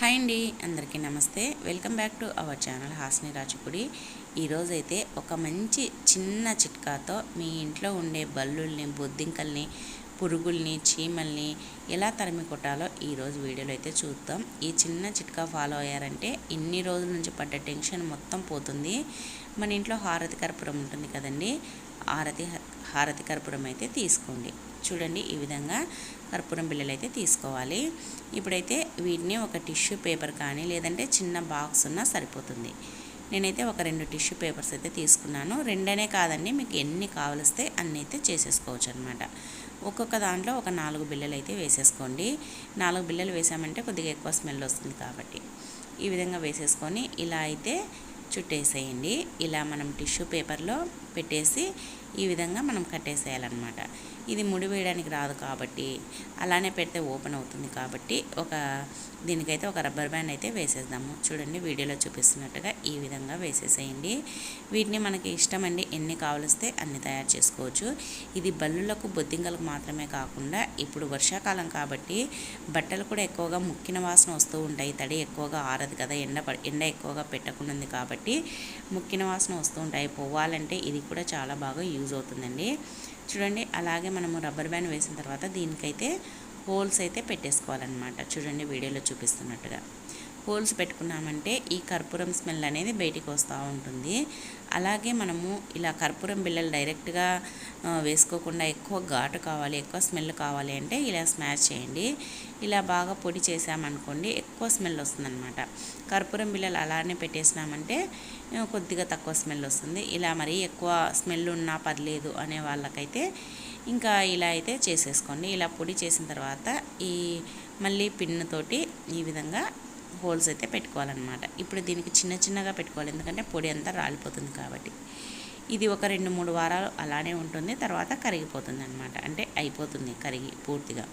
Hi అండి అందరికీ నమస్తే. Welcome back to our channel Hasni రాచుకుడి ఈరోజైతే ఒక మంచి చిన్న చిట్కాతో మీ ఇంట్లో ఉండే బల్లుల్ని బొద్దింకల్ని పురుగుల్ని చీమల్ని ఎలా తరిమి కొట్టాలో ఈరోజు వీడియోలో అయితే చూద్దాం. ఈ చిన్న చిట్కా ఫాలో అయ్యారంటే ఇన్ని రోజుల నుంచి పడ్డ టెన్షన్ మొత్తం పోతుంది. మన ఇంట్లో హారతి కర్పూరం ఉంటుంది కదండి. హారతి హారతి కర్పూరం అయితే తీసుకోండి. చూడండి ఈ విధంగా కర్పూరం బిళ్ళలు అయితే తీసుకోవాలి. ఇప్పుడైతే వీటిని ఒక టిష్యూ పేపర్ కానీ లేదంటే చిన్న బాక్స్ ఉన్నా సరిపోతుంది. నేనైతే ఒక రెండు టిష్యూ పేపర్స్ అయితే తీసుకున్నాను. రెండనే కాదండి మీకు ఎన్ని కావలిస్తే అన్ని అయితే చేసేసుకోవచ్చు అనమాట ఒక్కొక్క దాంట్లో ఒక నాలుగు బిళ్ళలు అయితే వేసేసుకోండి. నాలుగు బిళ్ళలు వేసామంటే కొద్దిగా ఎక్కువ స్మెల్ వస్తుంది కాబట్టి. ఈ విధంగా వేసేసుకొని ఇలా అయితే చుట్టేసేయండి. ఇలా మనం టిష్యూ పేపర్లో పెట్టేసి ఈ విధంగా మనం కట్టేసేయాలన్నమాట. ఇది ముడి వేయడానికి రాదు కాబట్టి అలానే పెడితే ఓపెన్ అవుతుంది కాబట్టి ఒక దీనికైతే ఒక రబ్బర్ బ్యాండ్ అయితే వేసేద్దాము. చూడండి వీడియోలో చూపిస్తున్నట్టుగా ఈ విధంగా వేసేసేయండి. వీటిని మనకి ఇష్టమండి ఎన్ని కావలిస్తే అన్ని తయారు చేసుకోవచ్చు. ఇది బల్లులకు బొద్దింకలకు మాత్రమే కాకుండా ఇప్పుడు వర్షాకాలం కాబట్టి బట్టలు కూడా ఎక్కువగా ముక్కిన వాసన వస్తూ ఉంటాయి. తడి ఎక్కువగా ఆరదు కదా ఎండ ఎండ ఎక్కువగా పెట్టకుండా ఉంది కాబట్టి ముక్కిన వాసన వస్తూ ఉంటాయి. పోవాలంటే ఇది కూడా చాలా బాగా యూజ్ అవుతుందండి. చూడండి అలాగే మనము రబ్బర్ బ్యాండ్ వేసిన తర్వాత దీనికైతే హోల్స్ అయితే పెట్టేసుకోవాలన్నమాట. చూడండి వీడియోలో చూపిస్తున్నట్టుగా. హోల్స్ పెట్టుకున్నామంటే ఈ కర్పూరం స్మెల్ అనేది బయటికి వస్తూ ఉంటుంది. అలాగే మనము ఇలా కర్పూరం బిళ్ళలు డైరెక్ట్గా వేసుకోకుండా ఎక్కువ ఘాటు కావాలి ఎక్కువ స్మెల్ కావాలి అంటే ఇలా స్మాష్ చేయండి. ఇలా బాగా పొడి చేసామనుకోండి ఎక్కువ స్మెల్ వస్తుందన్నమాట. కర్పూరం బిళ్ళలు అలానే పెట్టేసినామంటే కొద్దిగా తక్కువ స్మెల్ వస్తుంది. ఇలా మరి ఎక్కువ స్మెల్ ఉన్నా పర్లేదు అనే వాళ్ళకైతే ఇంకా ఇలా అయితే చేసేసుకోండి. ఇలా పొడి చేసిన తర్వాత ఈ మళ్ళీ పిన్నుతోటి ఈ విధంగా హోల్స్ అయితే పెట్టుకోవాలన్నమాట. ఇప్పుడు దీనికి చిన్న చిన్నగా పెట్టుకోవాలి. ఎందుకంటే పొడి అంతా రాలిపోతుంది కాబట్టి. ఇది ఒక రెండు మూడు వారాలు అలానే ఉంటుంది. తర్వాత కరిగిపోతుంది అనమాట అంటే అయిపోతుంది కరిగి పూర్తిగా.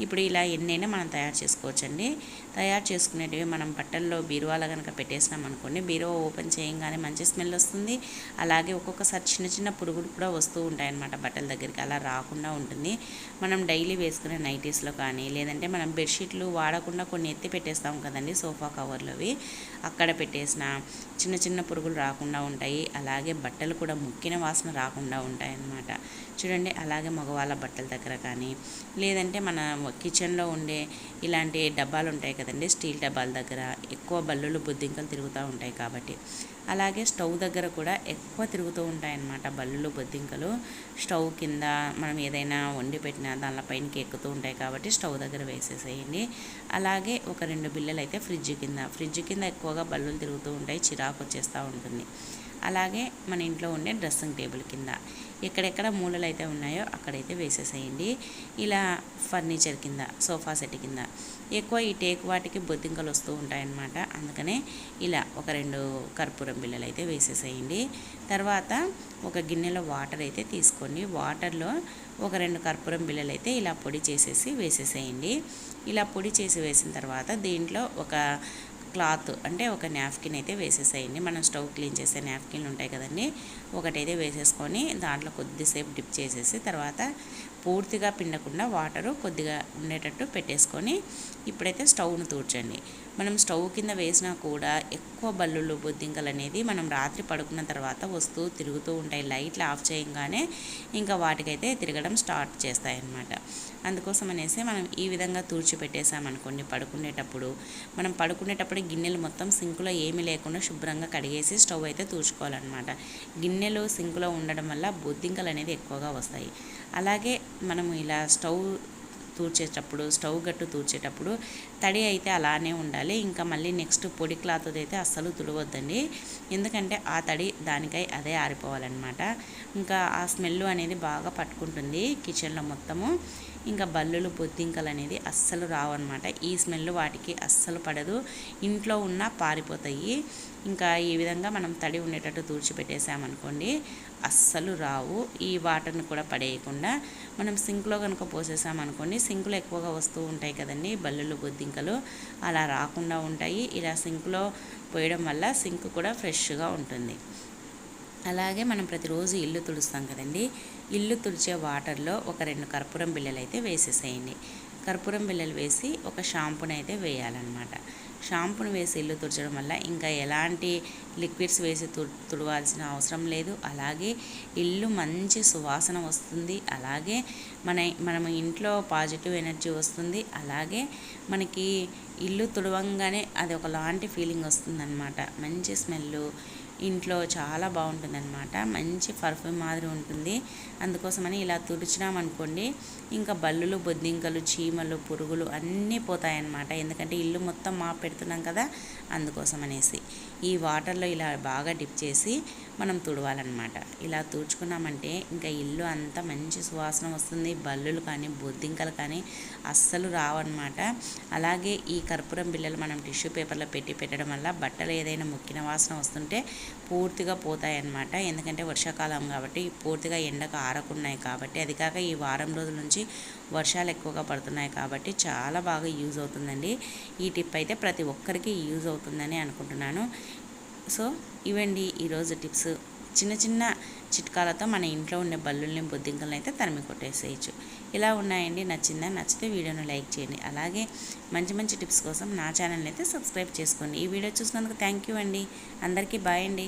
ఇప్పుడు ఇలా ఎన్నైనా మనం తయారు చేసుకోవచ్చండి. తయారు చేసుకునేటివి మనం బట్టల్లో బీరువాలో కనుక పెట్టేసినాం అనుకోండి బీరువా ఓపెన్ చేయగానే మంచి స్మెల్ వస్తుంది. అలాగే ఒక్కొక్కసారి చిన్న చిన్న పురుగులు కూడా వస్తూ ఉంటాయన్నమాట బట్టల దగ్గరికి అలా రాకుండా ఉంటుంది. మనం డైలీ వేసుకునే నైటీస్లో కానీ లేదంటే మనం బెడ్షీట్లు వాడకుండా కొన్ని ఎత్తి పెట్టేస్తాం కదండి సోఫా కవర్లోవి. అక్కడ పెట్టేసిన చిన్న చిన్న పురుగులు రాకుండా ఉంటాయి. అలాగే బట్టలు కూడా ముక్కిన వాసన రాకుండా ఉంటాయి అన్నమాట చూడండి అలాగే మగవాళ్ళ బట్టలు దగ్గర కానీ లేదంటే మన కిచెన్లో ఉండే ఇలాంటి డబ్బాలు ఉంటాయి కదండి స్టీల్ డబ్బాల దగ్గర ఎక్కువ బల్లులు బొద్దింకలు తిరుగుతూ ఉంటాయి కాబట్టి. అలాగే స్టవ్ దగ్గర కూడా ఎక్కువ తిరుగుతూ ఉంటాయన్నమాట బల్లులు బొద్దింకలు స్టవ్ కింద మనం ఏదైనా వండి పెట్టినా దానిలో పైనకి ఎక్కుతూ ఉంటాయి కాబట్టి స్టవ్ దగ్గర వేసేసేయండి. అలాగే ఒక రెండు బిల్లలు అయితే ఫ్రిడ్జ్ కింద ఫ్రిడ్జ్ కింద ఎక్కువగా బల్లులు తిరుగుతూ ఉంటాయి చిరాకు వచ్చేస్తూ ఉంటుంది. అలాగే మన ఇంట్లో ఉండే డ్రెస్సింగ్ టేబుల్ కింద. ఎక్కడెక్కడ మూలలు అయితే ఉన్నాయో అక్కడైతే వేసేసేయండి. ఇలా ఫర్నిచర్ కింద సోఫా సెట్ కింద ఎక్కువ ఈ టేక్ వాటికి బొద్దింకలు వస్తూ ఉంటాయన్నమాట. అందుకనే ఇలా ఒక రెండు కర్పూరం బిళ్ళలు అయితే వేసేసేయండి. తర్వాత ఒక గిన్నెలో వాటర్ అయితే తీసుకోండి. వాటర్లో ఒక రెండు కర్పూరం బిళ్ళలు అయితే ఇలా పొడి చేసేసి వేసేసేయండి. ఇలా పొడి చేసి వేసిన తర్వాత దీంట్లో ఒక క్లాత్ అంటే ఒక నాప్కిన్ అయితే వేసేసేయండి. మనం స్టవ్ క్లీన్ చేసే నాప్కిన్లు ఉంటాయి కదండి. ఒకటైతే వేసేసుకొని దాంట్లో కొద్దిసేపు డిప్ చేసేసి తర్వాత పూర్తిగా పిండకుండా వాటరు కొద్దిగా ఉండేటట్టు పెట్టేసుకొని ఇప్పుడైతే స్టవ్ను తూర్చండి మనం స్టవ్ కింద వేసినా కూడా ఎక్కువ బల్లులు బొద్దింకలు అనేది మనం రాత్రి పడుకున్న తర్వాత వస్తూ తిరుగుతూ ఉంటాయి. లైట్లు ఆఫ్ చేయగానే ఇంకా వాటికైతే తిరగడం స్టార్ట్ చేస్తాయి అన్నమాట అందుకోసం అనేసి మనం ఈ విధంగా తూర్చిపెట్టేసామనుకోండి పడుకునేటప్పుడు. మనం పడుకునేటప్పుడు గిన్నెలు మొత్తం సింకులో ఏమీ లేకుండా శుభ్రంగా కడిగేసి స్టవ్ అయితే తూర్చుకోవాలన్నమాట గిన్నెలు సింకులో ఉండడం వల్ల బొద్దింకలు అనేది ఎక్కువగా వస్తాయి. అలాగే మనము ఇలా స్టవ్ తూర్చేటప్పుడు స్టవ్ గట్టు తూర్చేటప్పుడు తడి అయితే అలానే ఉండాలి. ఇంకా మళ్ళీ నెక్స్ట్ పొడి క్లాత్ అయితే అస్సలు తుడవద్దండి. ఎందుకంటే ఆ తడి దానికై అదే ఆరిపోవాలన్నమాట. ఇంకా ఆ స్మెల్ అనేది బాగా పట్టుకుంటుంది కిచెన్లో మొత్తము. ఇంకా బల్లులు బొద్దింకలు అనేది అస్సలు రావన్నమాట. ఈ స్మెల్ వాటికి అస్సలు పడదు. ఇంట్లో ఉన్న పారిపోతాయి. ఇంకా ఈ విధంగా మనం తడి ఉండేటట్టు తూర్చిపెట్టేసామనుకోండి అస్సలు రావు. ఈ వాటర్ని కూడా పడేయకుండా మనం సింక్లో కనుక పోసేసామనుకోండి సింక్లో ఎక్కువగా వస్తూ ఉంటాయి కదండి బల్లులు బొద్దింకలు అలా రాకుండా ఉంటాయి. ఇలా సింక్లో పోయడం వల్ల సింక్ కూడా ఫ్రెష్గా ఉంటుంది. అలాగే మనం ప్రతిరోజు ఇల్లు తుడుస్తాం కదండి. ఇల్లు తుడిచే వాటర్లో ఒక రెండు కర్పూరం బిళ్ళలు అయితే వేసేసేయండి. కర్పూరం బిళ్ళలు వేసి ఒక షాంపూని అయితే వేయాలన్నమాట. షాంపూని వేసి ఇల్లు తుడచడం వల్ల ఇంకా ఎలాంటి లిక్విడ్స్ వేసి తు తుడవాల్సిన అవసరం లేదు. అలాగే ఇల్లు మంచి సువాసన వస్తుంది. అలాగే మన మనం ఇంట్లో పాజిటివ్ ఎనర్జీ వస్తుంది. అలాగే మనకి ఇల్లు తుడవంగానే అది ఒకలాంటి ఫీలింగ్ వస్తుందన్నమాట. మంచి స్మెల్ ఇంట్లో చాలా బాగుంటుంది అనమాట మంచి పర్ఫ్యూమ్ మాదిరి ఉంటుంది. అందుకోసమని ఇలా తుడిచినామనుకోండి ఇంకా బల్లులు బొద్దింకలు చీమలు పురుగులు అన్నీ పోతాయన్నమాట. ఎందుకంటే ఇల్లు మొత్తం మా పెడుతున్నాం కదా అందుకోసం అనేసి ఈ వాటర్లో ఇలా బాగా డిప్ చేసి మనం తుడవాలన్నమాట. ఇలా తుడుచుకున్నామంటే ఇంకా ఇల్లు అంతా మంచి సువాసన వస్తుంది. బల్లులు కానీ బొద్దింకలు కానీ అస్సలు రావన్నమాట. అలాగే ఈ కర్పూరం బిళ్ళలు మనం టిష్యూ పేపర్లో పెట్టి పెట్టడం వల్ల బట్టలు ఏదైనా ముక్కిన వాసన వస్తుంటే పూర్తిగా పోతాయన్నమాట. ఎందుకంటే వర్షాకాలం కాబట్టి పూర్తిగా ఎండకు ఆరకున్నాయి కాబట్టి. అది కాక ఈ వారం రోజుల నుంచి వర్షాలు ఎక్కువగా పడుతున్నాయి కాబట్టి చాలా బాగా యూజ్ అవుతుందండి. ఈ టిప్ అయితే ప్రతి ఒక్కరికి యూజ్ అవుతుందని అనుకుంటున్నాను. సో ఇవండి ఈరోజు టిప్స్. చిన్న చిన్న చిట్కాలతో మన ఇంట్లో ఉండే బల్లుల్ని బొద్దింకలను అయితే తరిమి కొట్టేసేయచ్చు. ఇలా ఉన్నాయండి. నచ్చిందా? నచ్చితే వీడియోను లైక్ చేయండి. అలాగే మంచి మంచి టిప్స్ కోసం నా ఛానల్ని అయితే సబ్స్క్రైబ్ చేసుకోండి. ఈ వీడియో చూసినందుకు థ్యాంక్ యూ అండి. అందరికీ బాయ్ అండి.